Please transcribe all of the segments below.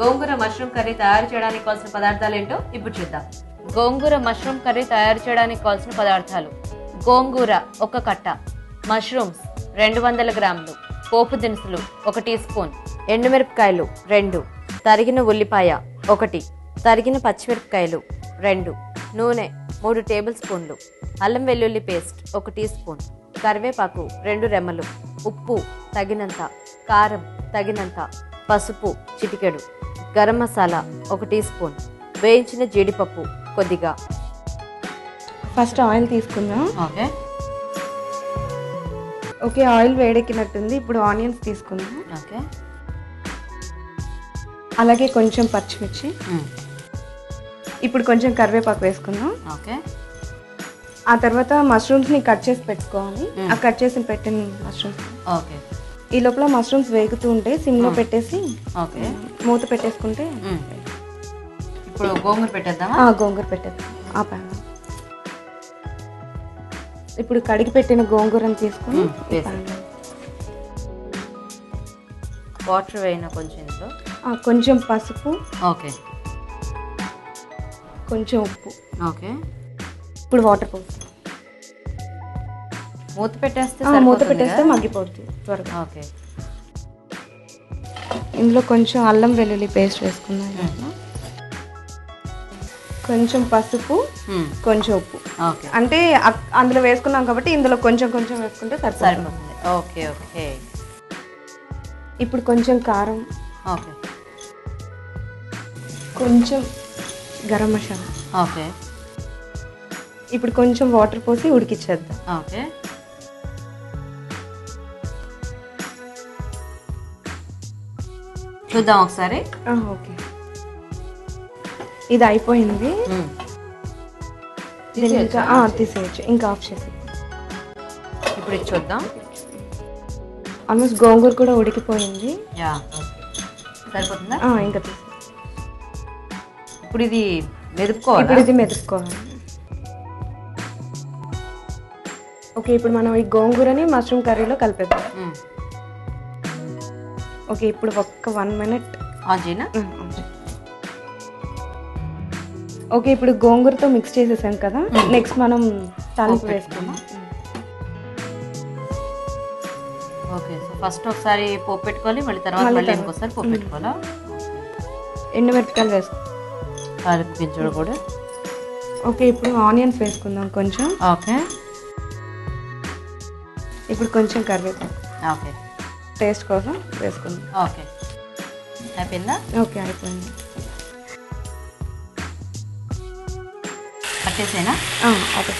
గోంగూర mushroom curry తయారు చేయడానికి కావాల్సిన పదార్థాలు ఏంటో ఇప్పుడు చూద్దాం. గోంగూర మష్రూమ్ కర్రీ తయారు చేయడానికి కావాల్సిన పదార్థాలు. గోంగూర ఒక కట్ట మష్రూమ్స్ రెండు వందల గ్రాములు పోపు దినుసులు ఒక టీ స్పూన్ ఎండుమిరపకాయలు రెండు తరిగిన ఉల్లిపాయ ఒకటి తరిగిన పచ్చిమిరపకాయలు రెండు నూనె మూడు టేబుల్ స్పూన్లు అల్లం వెల్లుల్లి పేస్ట్ ఒక టీ స్పూన్ కరివేపాకు రెండు రెమ్మలు ఉప్పు తగినంత కారం తగినంత పసుపు చిటికెడు. గరం మసాలా ఒక టీ స్పూన్. వేయించిన జీడిపప్పు కొద్దిగా. ఫస్ట్ ఆయిల్ తీసుకుందాం. ఓకే. ఓకే ఆయిల్ వేడెక్కినట్టుంది. ఇప్పుడు ఆనియన్స్ తీసుకుందాం. ఓకే. అలాగే కొంచెం పచ్చిమిర్చి. ఇప్పుడు కొంచెం కరివేపాకు వేసుకుందాం. ఓకే. ఆ తర్వాత మష్రూమ్స్ని కట్ చేసి పెట్టుకోవాలి. ఆ కట్ చేసి పెట్టిన మష్రూమ్స్. ఓకే. ఈ లోపల మష్రూమ్స్ వేగుతూ ఉంటే సిమ్లో పెట్టేసి ఓకే. మూత పెట్టేసుకుంటే ఇప్పుడు గోంగూర పెట్టేద్దామా? గోంగూర పెట్టేద్దాం. ఆ ప్యాన్ ఇప్పుడు కడిగి పెట్టిన గోంగూరని తీసుకుని. వాటర్ వేయిన కొంచెం ఇంట్లో కొంచెం పసుపు. ఓకే. కొంచెం ఉప్పు. ఓకే. ఇప్పుడు వాటర్ పోస్తాం మూత పెట్టేస్తే మూత పెట్టేస్తే? మగ్గిపోతుంది త్వరగా. ఓకే. ఇందులో కొంచెం అల్లం వెల్లుల్లి పేస్ట్ వేసుకుందాం మ్మ్. కొంచెం పసుపు. కొంచెం ఉప్పు. ఓకే. అంటే అందులో వేసుకున్నాం కాబట్టి ఇందులో కొంచెం కొంచెం వేసుకుంటే సరిపోతుంది. Okay okay. ఇప్పుడు కొంచెం కారం. ఓకే. కొంచెం గరం మసాలా. ఓకే. ఇప్పుడు కొంచెం వాటర్ పోసి ఉడికిచ్చేద్దాం. ఓకే. చూద్దాం ఒకసారి. ఓకే. ఇది అయిపోయింది. తీసేయచ్చు ఇంకా ఆఫ్ చేసి ఇప్పుడు ఇది చూద్దాం. ఆల్మోస్ట్ గోంగూర కూడా ఉడికిపోయింది. యా సరిపోతుందా? ఇంకా తీసే ఇప్పుడు ఇది ఇప్పుడు మెదుపుకోవాలి ఇది మెదుపుకోవాలి. ఓకే ఇప్పుడు మనం ఈ గోంగూరని మష్రూమ్ కర్రీలో కలిపేద్దాం. ఓకే ఇప్పుడు ఒక్క వన్ మినిట్. ఆన్ చేయనా ఓకే ఇప్పుడు గోంగూరతో మిక్స్ చేసేసాం కదా. నెక్స్ట్ మనం తాలింపు వేసుకుందాం. ఓకే సో ఫస్ట్ ఒకసారి పోపు పెట్టుకోవాలి మళ్ళీ తర్వాత మళ్ళీ. ఇంకోసారి పోపు పెట్టుకోవాలా? ఎండుమిరపకాయలు వేసుకుందాం తాలింపు గింజలు కూడా. ఓకే ఇప్పుడు ఆనియన్స్ వేసుకుందాం కొంచెం. ఓకే. ఇప్పుడు కొంచెం కరివేపాకు. ఓకే. టేస్ట్ కోసం వేసుకుందాం. ఓకే. అయిపోయిందా? ఓకే అయిపోయింది. ఓకే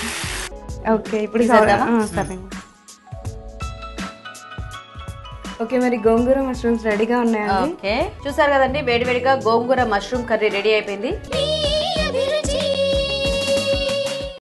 ఓకే ఇప్పుడు సరే ఓకే మరి గోంగూర మష్రూమ్స్ రెడీగా ఉన్నాయండి? ఓకే. చూసారు కదండి వేడివేడిగా గోంగూర మష్రూమ్ కర్రీ రెడీ అయిపోయింది.